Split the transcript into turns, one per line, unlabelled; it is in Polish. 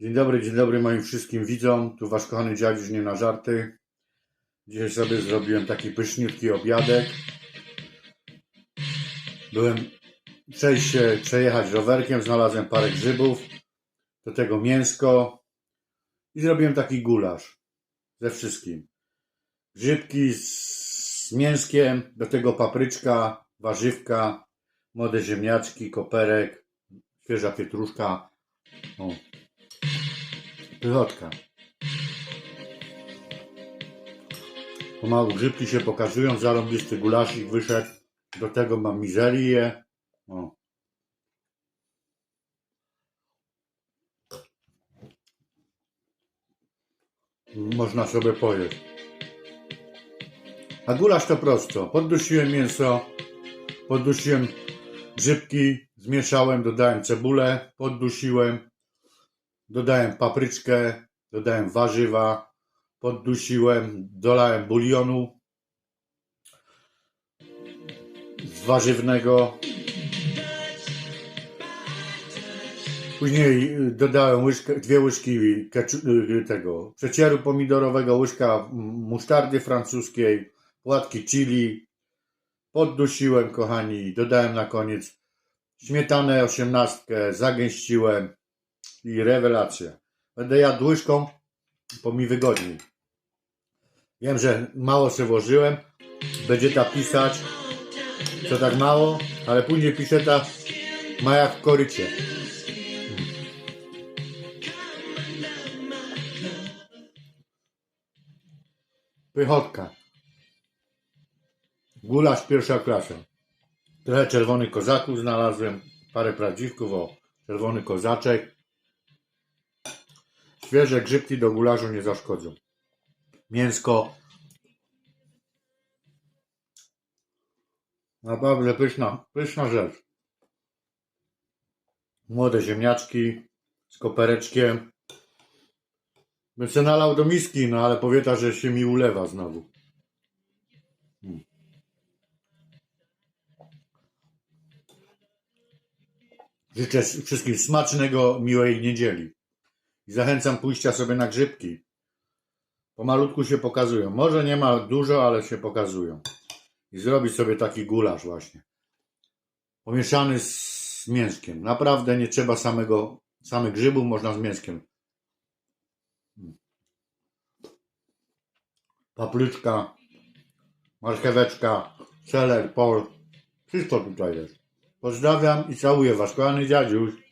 Dzień dobry, dzień dobry moim wszystkim widzom. Tu wasz kochany dziadziuś nie na żarty. Dzisiaj sobie zrobiłem taki pyszniutki obiadek. Byłem przejść się, przejechać rowerkiem, znalazłem parę grzybów, do tego mięsko i zrobiłem taki gulasz ze wszystkim. Grzybki z, mięskiem, do tego papryczka, warzywka, młode ziemniaczki, koperek, świeża pietruszka. O. Pychotka. Pomału grzybki się pokazują, zarąbisty gulasik wyszedł. Do tego mam mizerię. O. Można sobie pojeść. A gulasz to prosto. Poddusiłem mięso, poddusiłem grzybki, zmieszałem, dodałem cebulę, poddusiłem, dodałem papryczkę, dodałem warzywa, poddusiłem, dolałem bulionu warzywnego. Później y, dodałem łyżkę, dwie łyżki keczu- y, tego przecieru pomidorowego, łyżka musztardy francuskiej, płatki chili. Poddusiłem, kochani, dodałem na koniec śmietanę osiemnastkę, zagęściłem i rewelacja. Będę jadł łyżką, bo mi wygodniej. Wiem, że mało się włożyłem. Będzie ta pisać, co tak mało, ale później pisze ta ma jak w korycie. Pychotka. Gulasz pierwsza klasa. Trochę czerwonych kozaków znalazłem. Parę prawdziwków. O, czerwony kozaczek. Świeże grzybki do gulaszu nie zaszkodzą. Mięsko. Naprawdę pyszna, pyszna rzecz. Młode ziemniaczki z kopereczkiem. Bym se nalał do miski, no ale powieta, że się mi ulewa znowu. Mm. Życzę wszystkim smacznego, miłej niedzieli. I zachęcam pójścia sobie na grzybki. Pomalutku się pokazują. Może nie ma dużo, ale się pokazują. I zrobić sobie taki gulasz właśnie. Pomieszany z mięskiem. Naprawdę nie trzeba samego, samych grzybów, można z mięskiem. Papryczka, marcheweczka, seler, pol. Wszystko tutaj jest. Pozdrawiam i całuję Was, kochany dziadziuś.